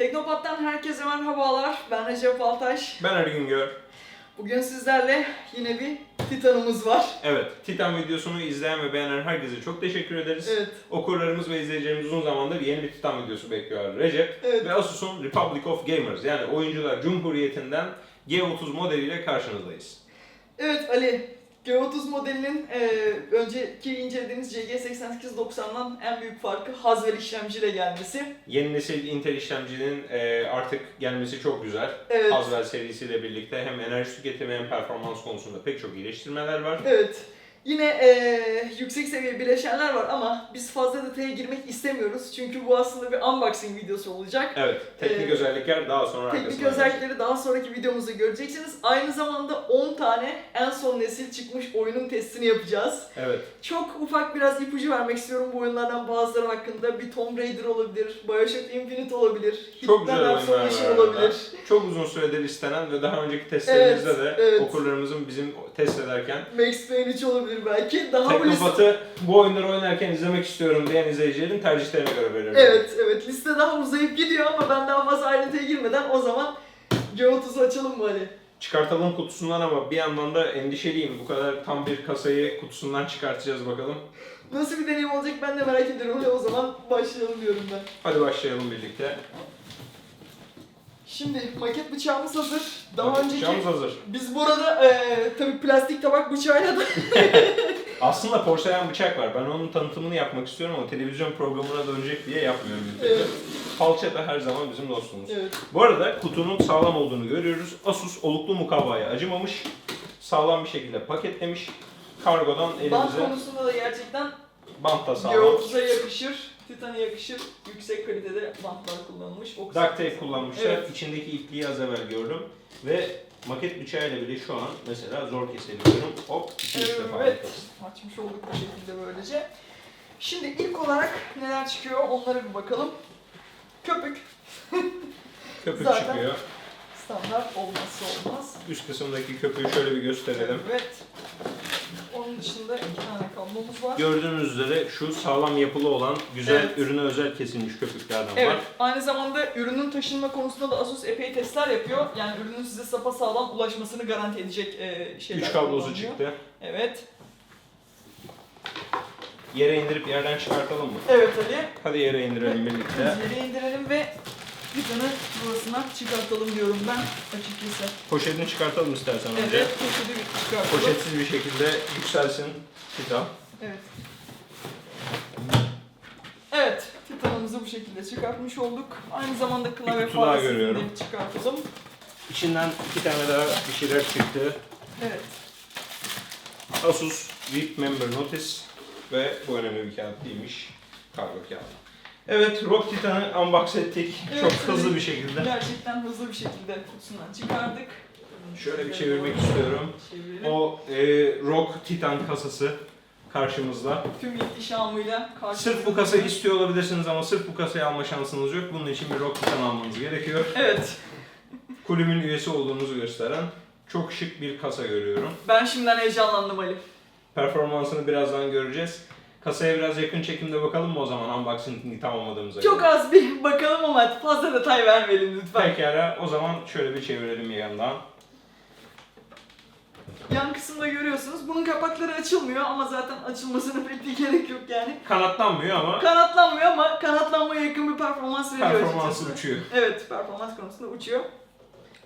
Teknopat'tan herkese merhabalar. Ben Recep Altaş. Ben Ali Güngör. Bugün sizlerle yine bir Titan'ımız var. Evet, Titan videosunu izleyen ve beğenen herkese çok teşekkür ederiz. Evet. Okurlarımız ve izleyicilerimiz uzun zamandır yeni bir Titan videosu bekliyor Recep. Evet. Ve Asus'un Republic of Gamers yani Oyuncular Cumhuriyeti'nden G30 modeliyle karşınızdayız. Evet Ali, G30 modelinin e, önceki incelediğimiz CG8890'dan en büyük farkı Haswell işlemciyle gelmesi. Yeni nesil Intel işlemcinin e, artık gelmesi çok güzel. Evet. Haswell serisiyle birlikte hem enerji tüketimi hem performans konusunda pek çok iyileştirmeler var. Evet. Yine e, yüksek seviye bileşenler var ama biz fazla detaya girmek istemiyoruz. Çünkü bu aslında bir unboxing videosu olacak. Evet, teknik Ee, özellikler daha sonra Teknik arkasına özellikleri daha sonraki videomuzda göreceksiniz. Aynı zamanda 10 tane en son nesil çıkmış oyunun testini yapacağız. Evet. Çok ufak biraz ipucu vermek istiyorum bu oyunlardan bazıları hakkında. Bir Tomb Raider olabilir, Bioshock Infinite olabilir, Çok güzel oyunlar Absolution var olabilir. Çok uzun süredir istenen ve daha önceki testlerimizde Evet, de evet. okurlarımızın bizim test ederken Max Payne 3 olabilir belki. Daha bu liste... Bu oyunları oynarken izlemek istiyorum diyen izleyicilerin tercihlerine göre veriyorum. Evet, evet. Liste daha uzayıp gidiyor ama ben daha fazla ayrıntıya girmeden o zaman G30'u açalım mı Ali? Çıkartalım kutusundan ama bir yandan da endişeliyim. Bu kadar tam bir kasayı kutusundan çıkartacağız bakalım. Nasıl bir deneyim olacak ben de merak ediyorum. O zaman başlayalım diyorum ben. Hadi başlayalım birlikte. Şimdi maket bıçağımız hazır. Daha önceki Bıçağımız hazır. biz burada eee tabii plastik tabak bıçağıyla da Aslında porselen bıçak var. Ben onun tanıtımını yapmak istiyorum ama televizyon programına dönecek diye yapmıyorum. Evet. Falçata her zaman bizim dostumuz. evet. Bu arada kutunun sağlam olduğunu görüyoruz. Asus oluklu mukavvaya acımamış. Sağlam bir şekilde paketlemiş. Kargodan Bant elimize konusunda da gerçekten bant da sağlam. G30'a yakışır, Titan'a yakışır. Yüksek kalitede bantlar kullanılmış. O Duct tape kullanmışlar. Evet. İçindeki ipliği az evvel gördüm. Ve maket bıçağıyla bile şu an mesela zor kesebiliyorum. Hop iki üç defa Evet. yaparız. Açmış olduk bu şekilde böylece. Şimdi ilk olarak neler çıkıyor onlara bir bakalım. Köpük. Köpük Zaten- çıkıyor. Standart olmazsa olmaz. Üst kısımdaki köpüğü şöyle bir gösterelim. Evet. Onun dışında iki tane kablomuz var. Gördüğünüz üzere şu sağlam yapılı olan güzel Evet. ürüne özel kesilmiş köpüklerden Evet, var. aynı zamanda ürünün taşınma konusunda da Asus epey testler yapıyor. Yani ürünün size sapasağlam ulaşmasını garanti edecek e, şeyler 3 kablosu çıktı. Evet. Yere indirip yerden çıkartalım mı? Evet Ali. Hadi yere indirelim birlikte. Yere indirelim ve Titan'ı burasına çıkartalım diyorum ben açıkçası. Poşetini çıkartalım istersen önce. Evet, poşeti çıkartalım. Poşetsiz bir şekilde yükselsin Titan. Evet. Evet, Titan'ımızı bu şekilde çıkartmış olduk. Aynı zamanda klavye kutu daha faresini görüyorum. de çıkartalım. İçinden iki tane daha bir şeyler çıktı. Evet. Asus VIP Member Notice ve bu önemli bir kağıt değilmiş. Kargo kağıdı. Evet, Rock Titan'ı unbox ettik. Evet, Çok hızlı bir şekilde. Gerçekten hızlı bir şekilde kutusundan çıkardık. Şöyle bir çevirmek istiyorum. Çevirelim. O e, Rock Titan kasası karşımızda. Tüm ihtişamıyla karşımızda. Sırf bu kasayı istiyor olabilirsiniz ama sırf bu kasayı alma şansınız yok. Bunun için bir Rock Titan almanız gerekiyor. Evet. Kulübün üyesi olduğunuzu gösteren çok şık bir kasa görüyorum. Ben şimdiden heyecanlandım Ali. Performansını birazdan göreceğiz. Kasaya biraz yakın çekimde bakalım mı o zaman unboxing'i tamamladığımıza Çok göre? az bir bakalım ama fazla detay vermeyelim lütfen. Pekala o zaman şöyle bir çevirelim yandan. Yan kısımda görüyorsunuz. Bunun kapakları açılmıyor ama zaten açılmasına pek bir gerek yok yani. Kanatlanmıyor ama Kanatlanmıyor ama kanatlanmaya yakın bir performans veriyor performansı açıkçası. uçuyor. Evet, performans konusunda uçuyor.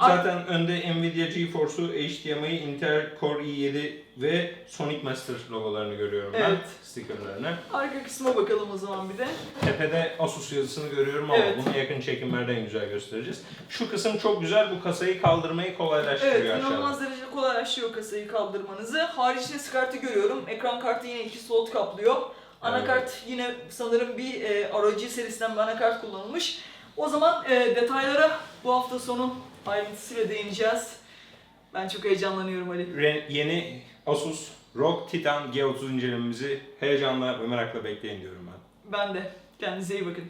Zaten önde Nvidia GeForce'u, HDMI, Intel Core i7 ve Sonic Master logolarını görüyorum ben Evet. stickerlarını. Arka kısma bakalım o zaman bir de. Tepede Asus yazısını görüyorum ama Evet. bunu yakın çekimlerden güzel göstereceğiz. Şu kısım çok güzel. Bu kasayı kaldırmayı kolaylaştırıyor Evet, aşağıda. inanılmaz derecede kolaylaştırıyor kasayı kaldırmanızı. Haricinde SCART'ı görüyorum. Ekran kartı yine iki slot kaplıyor. Anakart yine sanırım bir e, ROG serisinden bir anakart kullanılmış. O zaman e, detaylara bu hafta sonu ayrıntısıyla değineceğiz. Ben çok heyecanlanıyorum Ali. Re- yeni Asus ROG Titan G30 incelememizi heyecanla ve merakla bekleyin diyorum ben. Ben de. Kendinize iyi bakın.